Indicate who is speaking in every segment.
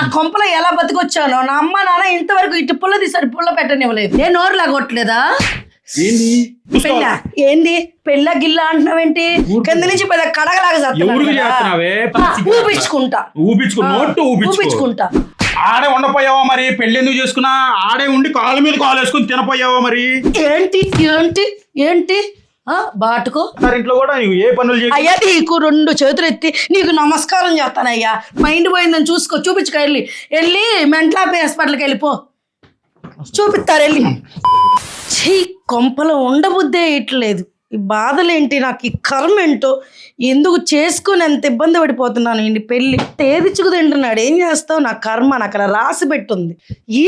Speaker 1: నా కొంపలో ఎలా బతికొచ్చానో నా అమ్మ నాన్న ఇంతవరకు ఇటు పుల్ల తీసారు పుల్ల పెట్టనివ్వలేదు. నేను నోరు లాగొట్టలేదా?
Speaker 2: ఏంది?
Speaker 1: పెళ్ళ? ఏంది? పెళ్ళ గిల్ల అంటున్నావేంటి? కింద నుంచి పెద్ద కడగలాగా.
Speaker 2: చేస్తున్నావే?
Speaker 1: ఊపించుకుంటా
Speaker 2: ఊపించుకో
Speaker 1: ఊపించుకుంటా
Speaker 2: ఆడే ఉండపోయావా మరి? పెళ్ళి ఎందుకు చేసుకున్నా? ఆడే ఉండి కాళ్ళ మీద కాలు వేసుకుని తినపోయావా మరి?
Speaker 1: ఏంటి? ఏంటి? ఏంటి? బాటుకో.
Speaker 2: ఇంట్లో కూడా ఏ పనులు
Speaker 1: అయ్యా నీకు రెండు చేతులు ఎత్తి నీకు నమస్కారం చేస్తానయ్యా. మైండ్ పోయిందని చూసుకో చూపించుకో వెళ్ళి. వెళ్ళి మెంటలాపి హాస్పిటల్కి వెళ్ళిపో. చూపిస్తారు వెళ్ళి. చీ కొంపలో ఉండబుద్దే ఇట్లేదు. ఈ బాధలేంటి? నాకు ఈ కర్మ ఏంటో? ఎందుకు చేసుకుని ఎంత ఇబ్బంది పడిపోతున్నాను? ఇంటి పెళ్ళి తేదిచ్చుకు తింటున్నాడు. ఏం చేస్తావు? నా కర్మ నాకు అలా రాసి పెట్టుంది. ఈ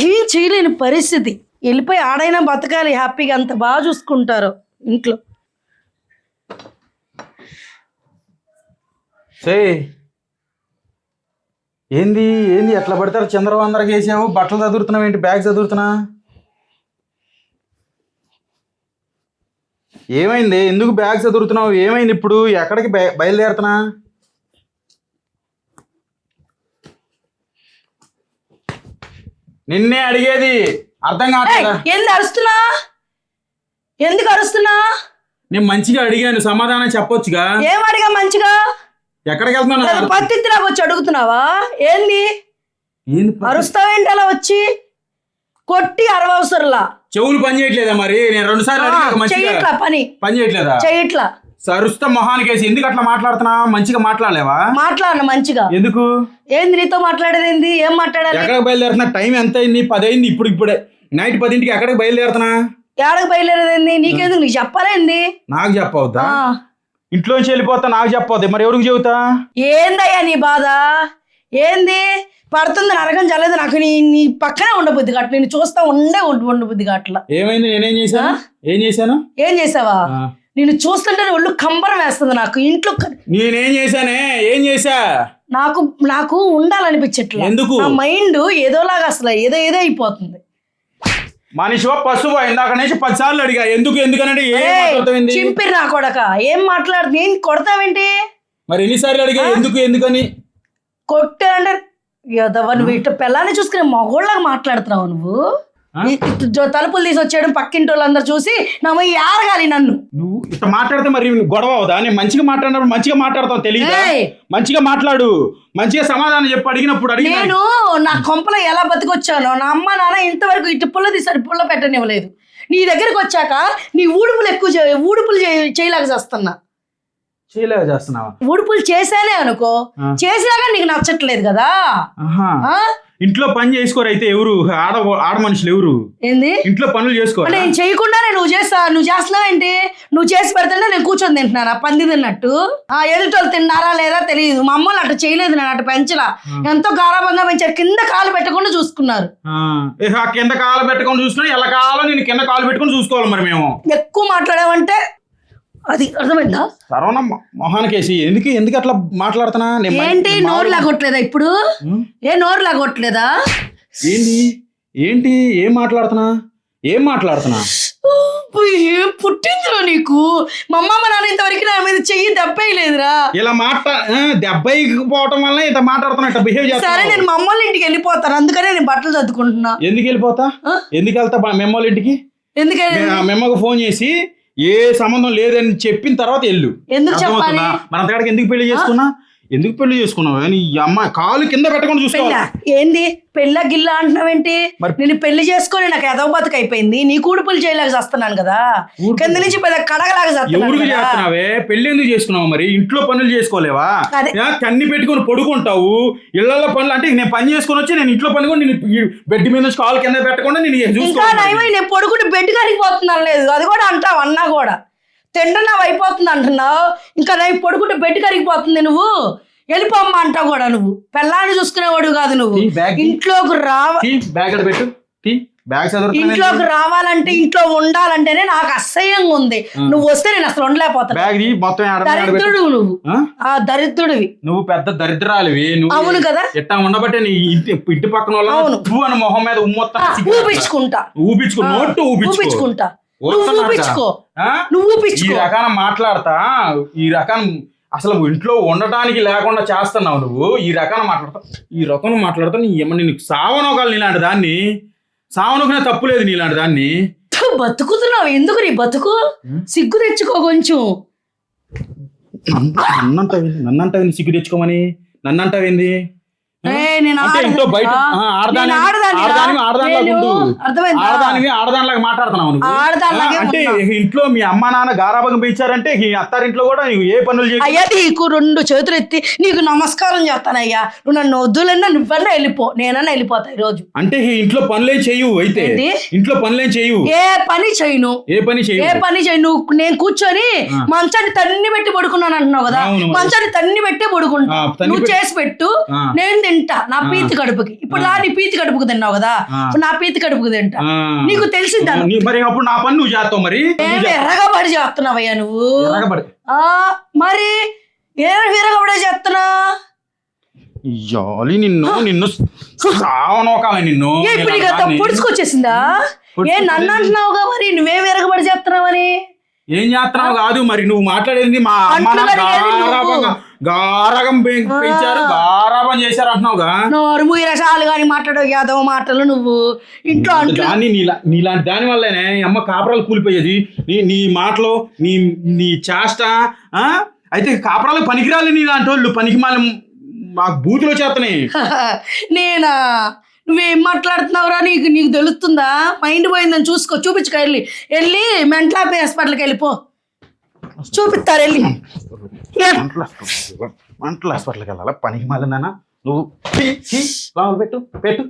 Speaker 1: ఏం చేయలేని పరిస్థితి. వెళ్ళిపోయి ఆడైనా బతకాలి హ్యాపీగా అంత బాగా చూసుకుంటారు. ఇంట్లో.
Speaker 2: సే ఏంది ఏంది ఎట్లా పడతారు? చంద్రబాబు అందరికి వేసావు? బట్టలు చదువుతున్నావు ఏంటి? బ్యాగ్ చదువుతున్నా? ఏమైంది? ఎందుకు బ్యాగ్ చదువుతున్నావు? ఏమైంది ఇప్పుడు? ఎక్కడికి బయ- బయలుదేరుతున్నా? నిన్నే అడిగేది. అర్థం కావట్లేదా?
Speaker 1: ఎందుకు అరుస్తున్నా? ఎందుకు అరుస్తున్నా?
Speaker 2: నేను మంచిగా అడిగాను సమాధానం చెప్పొచ్చుగా.
Speaker 1: ఏం అడిగా మంచిగా?
Speaker 2: ఎక్కడికి వెళ్తున్నా
Speaker 1: పత్తి వచ్చి అడుగుతున్నావా? ఏంది? అరుస్తావేంటి అలా వచ్చి? కొట్టి అరవసరలా.
Speaker 2: చెవులు పని చేయట్లేదా మరి? నేను రెండు సార్లు
Speaker 1: పని.
Speaker 2: పని చేయట్లేదా? సరుస్తా మొహానికి వేసి ఎందుకు అట్లా మాట్లాడుతున్నా? మంచిగా మాట్లాడలేవా?
Speaker 1: మాట్లాడను మంచిగా.
Speaker 2: ఎందుకు?
Speaker 1: ఏంది నీతో మాట్లాడేది ఏంది? ఏం మాట్లాడాలి?
Speaker 2: ఎక్కడికి బయలుదేరుతున్నా? టైం ఎంత అయింది? పది అయింది ఇప్పుడు ఇప్పుడే. నైట్ పదింటికి ఎక్కడికి బయలుదేరుతున్నా?
Speaker 1: ఏడకు బయలుదేరేది ఏంది నీకెందుకు? నీకు చెప్పాలేంది
Speaker 2: నాకు చెప్పవద్దా? ఇంట్లోంచి వెళ్ళిపోతా నాకు చెప్పవద్దు? మరి ఎవరికి చెబుతా?
Speaker 1: ఏందయ్యా నీ బాధ? ఏంది? పడుతుంది నరకం చలేదు నాకు. నీ నీ పక్కనే ఉండబుద్ధి గట్ల నేను చూస్తా ఉండే ఉండ- ఉండబుద్ధి గట్ల
Speaker 2: ఏమైంది? నేనేం చేశాను? ఏం చేశాను?
Speaker 1: ఏం చేసావా. నేను చూస్తుంటే ఒళ్ళు కంబరం వేస్తుంది నాకు. ఇంట్లో
Speaker 2: నేనేం చేశానే? ఏం చేశా?
Speaker 1: నాకు నాకు ఉండాలనిపించట్లే.
Speaker 2: ఎందుకు?
Speaker 1: నా మైండ్ ఏదోలాగా అసలు ఏదో ఏదో అయిపోతుంది.
Speaker 2: మనిషివో పశువో? ఇందాక నుంచి పది సార్లు అడిగా. ఎందుకు ఎందుకనంటే ఏం?
Speaker 1: చింపిరి నా కొడక. ఏం మాట్లాడు నేను కొడతావేంటి?
Speaker 2: మరి ఎన్నిసార్లు అడిగా? ఎందుకు ఎందుకని?
Speaker 1: కొట్టానంటే ఎదవ నువ్వు ఇటు పిల్లాన్ని చూసుకునే మగోళ్ళగా మాట్లాడుతున్నావు నువ్వు. తలుపులు తీసి పక్కింటి వాళ్ళందరూ చూసి నా మొయ్యి ఆరగాలి నన్ను.
Speaker 2: నువ్వు ఇట్లా మాట్లాడితే మరి గొడవ అవుదా? నేను మంచిగా మాట్లాడినప్పుడు మంచిగా మాట్లాడతావు తెలియదా. మంచిగా మాట్లాడు. మంచిగా సమాధానం చెప్పి. అడిగినప్పుడు అడిగిన
Speaker 1: నేను నా కొంపలో ఎలా బతికొచ్చానో నా అమ్మ నాన్న ఇంతవరకు ఇటు పుల్ల తీసారు పుల్ల పెట్టనివ్వలేదు. నీ దగ్గరికి వచ్చాక నీ ఊడుపులు ఎక్కువ ఊడుపులు చేయలేక చేస్తున్నా.
Speaker 2: చేయలేక చేస్తున్నావా?
Speaker 1: ఊడుపులు చేశానే అనుకో. చేసినాక నీకు నచ్చట్లేదు కదా?
Speaker 2: ఇంట్లో పని చేసుకోరు అయితే ఎవరు? ఆడ ఆడ మనుషులు ఎవరు?
Speaker 1: ఏంది?
Speaker 2: ఇంట్లో పనులు చేసుకోరు?
Speaker 1: నేను చేయకుండానే నువ్వు చేస్తా నువ్వు చేస్తున్నావేంటి నువ్వు చేసి పెడుతుంటే నేను కూర్చొని తింటున్నానా? పంది తిన్నట్టు? ఆ ఎదుటోళ్ళు తిన్నారా లేదా తెలియదు. మా అమ్మలు అట్లా చేయలేదు నేను అటు పెంచలా. ఎంతో గారాబంగా పెంచారు కింద కాలు పెట్టకుండా చూసుకున్నారు.
Speaker 2: కింద కాలు పెట్టుకొని చూసుకుని ఎలా కాలో నేను కింద కాలు పెట్టుకొని చూసుకోవాలి మరి మేము.
Speaker 1: ఎక్కువ మాట్లాడావంటే అది అర్థమైందా?
Speaker 2: సరవణ మొహానికేసి ఎందుకు ఎందుకు అట్లా మాట్లాడుతున్నా? నేను మ-
Speaker 1: ఏంటి నోరు లాగొట్టలేదా ఇప్పుడు? ఏ నోరు లాగొట్టలేదా
Speaker 2: ఏంటి? ఏంటి? ఏం మాట్లాడుతున్నా? ఏం మాట్లాడుతున్నా?
Speaker 1: ఏం పుట్టిందిరా నీకు? మా అమ్మ మా నాన్న ఇంతవరకు నా మీద చెయ్యి దెబ్బేయలేదురా
Speaker 2: ఇలా మాట్లా ఆ, దెబ్బకి పోవటం వల్ల ఇంత మాట్లాడుతున్నా ఇట్లా బిహేవ్
Speaker 1: సరే
Speaker 2: చేస్తా
Speaker 1: నేను మా అమ్మోళ్ళ ఇంటికి వెళ్ళిపోతాను. అందుకనే నేను బట్టలు చదువుకుంటున్నా
Speaker 2: ఎందుకు వెళ్ళిపోతా?
Speaker 1: ఆ?
Speaker 2: ఎందుకు వెళ్తా మెమ్మోళ్ళ ఇంటికి?
Speaker 1: ఎందుకని?
Speaker 2: మెమ్మకు ఫోన్ చేసి ఏ సంబంధం లేదని చెప్పిన తర్వాత వెళ్ళు.
Speaker 1: ఎందుకు చెప్పాలి?
Speaker 2: అర్థమవుతుందా? మన అంతకాడికి ఎందుకు పెళ్ళి చేసుకున్నా? ఎందుకు పెళ్ళి చేసుకున్నావు? నీ అమ్మ కాలు కింద పెట్టకుండా
Speaker 1: పెళ్ళ?
Speaker 2: చూసుకోవాలి
Speaker 1: ఏంది? పెళ్ళ గిల్ల అంటున్నావేంటి
Speaker 2: మరి-
Speaker 1: నేను పెళ్ళి చేసుకొని నాకు ఎదవ బతుకు అయిపోయింది. నీ కూడుపులు చేయలేక చేస్తున్నాను కదా. కింద నుంచి పెద్ద కడగలాగా చేస్తున్నాను
Speaker 2: ఎవరికి
Speaker 1: కదా.
Speaker 2: చేస్తున్నావే? పెళ్ళి ఎందుకు చేసుకున్నావు మరి? ఇంట్లో పనులు చేసుకోలేవా?
Speaker 1: అదే.
Speaker 2: కన్ని పెట్టుకొని పడుకుంటావు. ఇళ్ళలో పనులు అంటే నేను పని చేసుకొని వచ్చి నేను ఇంట్లో పని కూడా నేను ఈ బెడ్ మీద నుంచి కాలు కింద పెట్టకుండా నేను
Speaker 1: ఇంకా
Speaker 2: చూసుకోవాలి
Speaker 1: నయమై నేను పడుకుంటే బెడ్ కరిగిపోతున్నాను లేదు. అది కూడా అంటావు అన్నా కూడా. తింటున్నావు అయిపోతుంది అంటున్నావు. ఇంకా నేను పడుకుంటే బెడ్ కరిగిపోతుంది నువ్వు. వెళ్ళిపోమ్మా అంటావు కూడా నువ్వు. పెళ్ళాన్ని చూసుకునేవాడు కాదు నువ్వు. ఇంట్లోకి రావ
Speaker 2: తీ, బ్యాగ్ అక్కడ పెట్టు? తీ బ్యాగ్ చదువుతున్నా
Speaker 1: ఇంట్లోకి రావాలంటే ఇంట్లో ఉండాలంటేనే నాకు అసహ్యంగా ఉంది. నువ్వు వస్తే నేను అసలు ఉండలేకపోతాను. దరిద్రుడు నువ్వు.
Speaker 2: ఆ?
Speaker 1: దరిద్రుడివి.
Speaker 2: నువ్వు పెద్ద దరిద్రాలివి. నువ్వు
Speaker 1: అవును కదా?
Speaker 2: ఎట్టా ఉండబట్టే నీ ఇంటి పక్కన
Speaker 1: అవును.
Speaker 2: వాళ్ళు పువ్వు అని మొహం మీద ఉమ్మొత్తం
Speaker 1: ఊపించుకుంటా. ఊపించుకుంటా. నువ్వు
Speaker 2: ఈ రకాన మాట్లాడతా. ఈ రకం అసలు ఇంట్లో ఉండటానికి లేకుండా చేస్తున్నావు నువ్వు. ఈ రకాన మాట్లాడతావు ఈ రకం మాట్లాడతావు నీ ఏమన్నా నీకు సావనోకాలు నీలాంటి దాన్ని. సావనోకిన తప్పు లేదు నీలాంటి దాన్ని.
Speaker 1: బతుకుతున్నావు. ఎందుకు నీ బతుకు? సిగ్గు తెచ్చుకో కొంచెం.
Speaker 2: నన్నంటావేంది నన్నంటావేంది సిగ్గు తెచ్చుకోమని? నన్నంటావేంది
Speaker 1: ఏయ్, నేను
Speaker 2: అంటే ఇంట్లో బయట ఆడదాని? ఆడదాని? ఆడదానివి ఆడదానిలాగా మాట్లాడుతున్నావు నువ్వు. అంటే. ఇంట్లో మీ అమ్మ నాన్న గారాభంగా పెంచారంటే ఈ అత్తారింట్లో కూడా నీవు ఏ పనులు చేయ
Speaker 1: అయ్యా నీకు రెండు చేతులు ఎత్తి నీకు నమస్కారం చేస్తానయ్యా. నువ్వు నన్ను వద్దులన్నా నువ్వన్నా వెళ్ళిపో. నేనన్నా వెళ్ళిపోతా ఈరోజు.
Speaker 2: అంటే ఈ ఇంట్లో పనులేం చేయవు అయితే? ఇంట్లో పనులేం చేయవు.
Speaker 1: ఏ పని చేయను.
Speaker 2: ఏ పని
Speaker 1: ఏ
Speaker 2: చేయవు
Speaker 1: పని చేయి నువ్వు నేను కూర్చొని. మంచాన్ని తన్ని పెట్టి పడుకున్నాను అంటున్నావు కదా. మంచాన్ని తన్ని పెట్టే పడుకుంటా. నువ్వు చేసి పెట్టు. నేను తింటా. నా పీతి కడుపుకి. ఇప్పుడు నా నీ పీతి కడుపుకి తిన్నావు కదా. ఇప్పుడు నా పీతి కడుపుకి తింటా. నీకు తెలిసిందా?
Speaker 2: మరి అప్పుడు నా పని నువ్వు చేస్తావు మరి?
Speaker 1: ఏమి ఎర్రగా పడి చేస్తున్నావయ్యా నువ్వు? మరి విరగబడే చేస్తున్నా?
Speaker 2: జాలి నిన్ను నిన్ను సావనోకాలి నిన్ను.
Speaker 1: ఏ. పొడుచుకొచ్చేసిందా? ఏ. నన్ను అంటున్నావుగా మరి? నువ్వేం విరగబడి చేస్తున్నావని
Speaker 2: ఏం చేస్తున్నావు కాదు మరి? నువ్వు మాట్లాడేది మా అమ్మ గారగం పెంచారు గారాబం చేశారు అంటున్నావుగా?
Speaker 1: నోరు మూయి రసాలు కానీ మాట్లాడవు యాదవ మాటలు నువ్వు. ఇంట్లో
Speaker 2: దాన్ని నీలా నీలాంటి దాని వల్లనే ఈ అమ్మ కాపురాలు కూలిపోయేది. నీ నీ మాటలు నీ నీ చేష్ట ఆ? అయితే కాపురాలు పనికిరాలి నీలాంటి వాళ్ళు. పనికి మాలి మాకు బూతులు వచ్చేస్తున్నాయి.
Speaker 1: నేనా? నువ్వేం మాట్లాడుతున్నావురా? నీకు నీకు తెలుస్తుందా? మైండ్ పోయిందని చూసుకో. చూపించుకో వెళ్ళి. వెళ్ళి మెంటలాపి హాస్పిటల్కి వెళ్ళిపో చూపిస్తారు వెళ్ళి.
Speaker 2: మంటలు హాస్పిటల్ మంటలు హాస్పిటల్కి వెళ్ళాలా? పనికి మాలిందనా నువ్వు లోపల పెట్టు పెట్టు.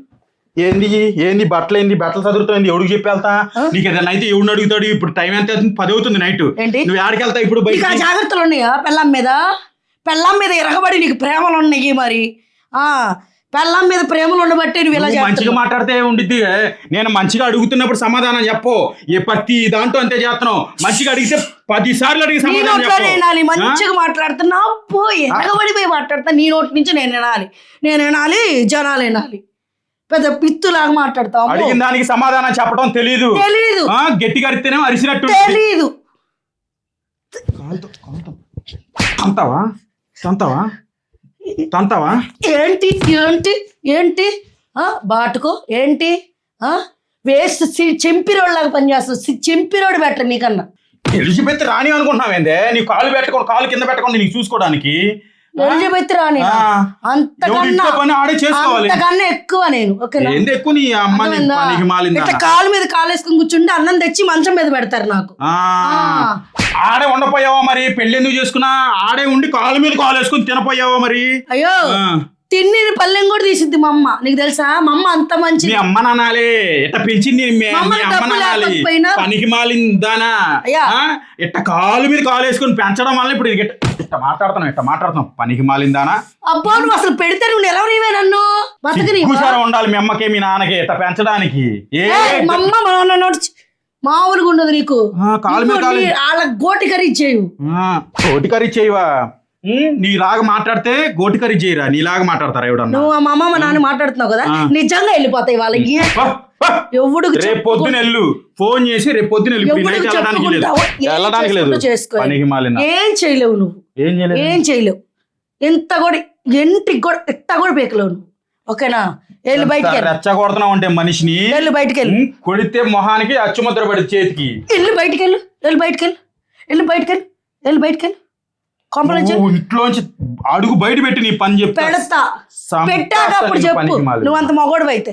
Speaker 2: ఏంది ఏంది బట్టలు ఏంది బట్టలు చదువుతుంది ఎవడికి చెప్పి వెళ్తా? నీకు ఏదైనా అయితే ఎవడిని అడుగుతాడు? ఇప్పుడు టైం ఎంత అవుతుంది? పది అవుతుంది నైట్? నువ్వు ఆడికి వెళ్తా ఇప్పుడు బయట
Speaker 1: జాగ్రత్తలు ఉన్నాయా? పెళ్ళాం మీద? పెళ్ళాం మీద ఎరగబడి నీకు ప్రేమలు ఉన్నాయి మరి. ఆ పెళ్ళాం మీద ప్రేమలు ఉండబట్టే నువ్వు ఇలా
Speaker 2: నువ్వు మంచిగా మాట్లాడితే ఉండిద్ది నేను మంచిగా అడుగుతున్నప్పుడు సమాధానం చెప్పు. ఏ ప్రతి దాంట్లో అంతే చేస్తున్నావు. మంచిగా అడిగితే పది సార్లు అడిగి
Speaker 1: నీ
Speaker 2: సమాధానం
Speaker 1: నోట్లో
Speaker 2: చెప్పు.
Speaker 1: వినాలి? మంచిగా మాట్లాడుతున్నా పో ఎరగబడి పోయి మాట్లాడుతా. నీ నోటి నుంచి నేను వినాలి. నేను వినాలి జనాలు వినాలి. పెద్ద పిత్తులాగా మాట్లాడతావు
Speaker 2: అడిగిన దానికి సమాధానం చెప్పడం తెలీదు.
Speaker 1: తెలీదు.
Speaker 2: ఆ, గట్టిగా అరిస్తేనే అరిసినట్టు
Speaker 1: తెలీదు.
Speaker 2: తంతావా తంతావా తంతావా?
Speaker 1: ఏంటి? ఏంటి? ఏంటి? ఆ బాటుకో? ఏంటి? ఆ? వేస్ట్ చెంపిరోడ్లాగా పనిచేస్తుంది చెంపిరోడు బెటర్ నీకన్నా.
Speaker 2: ఎలిజబెత్ రాని అనుకుంటున్నావేందే? నీ కాలు పెట్టకుండా కాలు కింద పెట్టకుండా నీకు చూసుకోవడానికి.
Speaker 1: ఎలిజబెత్ రాని
Speaker 2: ఆ. ఎవడి
Speaker 1: అంతకన్నా
Speaker 2: ఇంట్లో పని ఆడే చేసుకోవాలి.
Speaker 1: అంతకన్నా ఎక్కువ నేను ఓకేనా?
Speaker 2: ఏంది ఎక్కువ నీ అమ్మ నీ
Speaker 1: అర్థమైందా?
Speaker 2: పనికి మాలిందా
Speaker 1: ఇట్లా కాలు మీద కాలు వేసుకుని కూర్చుంటే అన్నం తెచ్చి మంచం మీద పెడతారు నాకు.
Speaker 2: ఆ. ఆడే ఉండపోయావా మరి? పెళ్ళి ఎందుకు చేసుకున్నా? ఆడే ఉండి కాలు మీద కాలు వేసుకుని తినపోయావా మరి?
Speaker 1: అయ్యో!
Speaker 2: ఆ,
Speaker 1: తిన్ని పల్లెం కూడా తీసిద్ది మా అమ్మ. నీకు తెలుసా? మా అమ్మ అంత
Speaker 2: మీ
Speaker 1: మంచిది
Speaker 2: అమ్మ నానాలే. ఇట్ట పెంచింది మీ మీ
Speaker 1: మా అమ్మకి
Speaker 2: అమ్మ
Speaker 1: డబ్బు
Speaker 2: నానాలి?
Speaker 1: లేకపోయినా-
Speaker 2: పనికి మాలిందానా?
Speaker 1: అయ్యా.
Speaker 2: ఆ, ఇట్ట కాలు మీద కాలు వేసుకుని పెంచడం వల్ల ఇప్పుడు ఇట్ట ఇట్ట మాట్లాడుతున్నాం ఇట్ట మాట్లాడుతున్నాం పనికి మాలిందానా?
Speaker 1: అబ్బా నువ్వు అసలు పెడితే నువ్వు నిలవనివే నన్ను. బతకని
Speaker 2: కూసారా ఉండాలి మీ అమ్మకి మీ నాన్నకి ఇట్ట పెంచడానికి? ఏ?
Speaker 1: మా అమ్మ మా నాన్న నడిచి మామూలుగా ఉండదు నీకు.
Speaker 2: ఆ, కాలు మీద
Speaker 1: ఇంకో
Speaker 2: కాలు
Speaker 1: నీ- వాళ్ళ గోటి కర్రీ చేయు.
Speaker 2: ఆ, గోటి కర్రీ చేయవా? నీలాగా మాట్లాడితే గోటి కర్రీ చేయరా? నీలాగా మాట్లాడతారా ఎవడన్నా?
Speaker 1: నువ్వు మా అమ్మ నాన్న మాట్లాడుతున్నావు కదా. నిజంగా వెళ్ళిపోతాయి వాళ్ళకి. ఎవడు
Speaker 2: రేపు పొద్దున వెళ్ళు. ఫోన్ చేసి రేపు పొద్దున వెళ్ళడానికి లేదు.
Speaker 1: ఏం
Speaker 2: వెళ్ళడానికి లేదు.
Speaker 1: చేసుకుంటూ చేసుకో.
Speaker 2: పనికి మాలిన.
Speaker 1: ఏం చేయలేవు నువ్వు.
Speaker 2: ఏం చేయలేదు.
Speaker 1: ఏం చేయలేవు. ఎంత కూడా ఎంటికి కూడా ఎట్ట కూడా పీకలేవు నువ్వు. ఓకేనా? వెళ్ళి బయటికి
Speaker 2: రెచ్చగొడుతున్నావు అంటే మనిషిని?
Speaker 1: వెళ్ళి బయటికి వెళ్ళి.
Speaker 2: కొడితే మొహానికి అచ్చుముద్ర పడి చేతికి.
Speaker 1: వెళ్ళి బయటికి వెళ్ళు. వెళ్ళి బయటికి వెళ్ళు. వెళ్ళి బయటికి వెళ్ళు. వెళ్ళి బయటికి వెళ్ళు.
Speaker 2: ఇంట్లోంచి అడుగు బయట పెట్టి నీ పని చెప్తా.
Speaker 1: పెడతా. పెట్టాక అప్పుడు చెప్పు. నువ్వు అంత మగోడు అయితే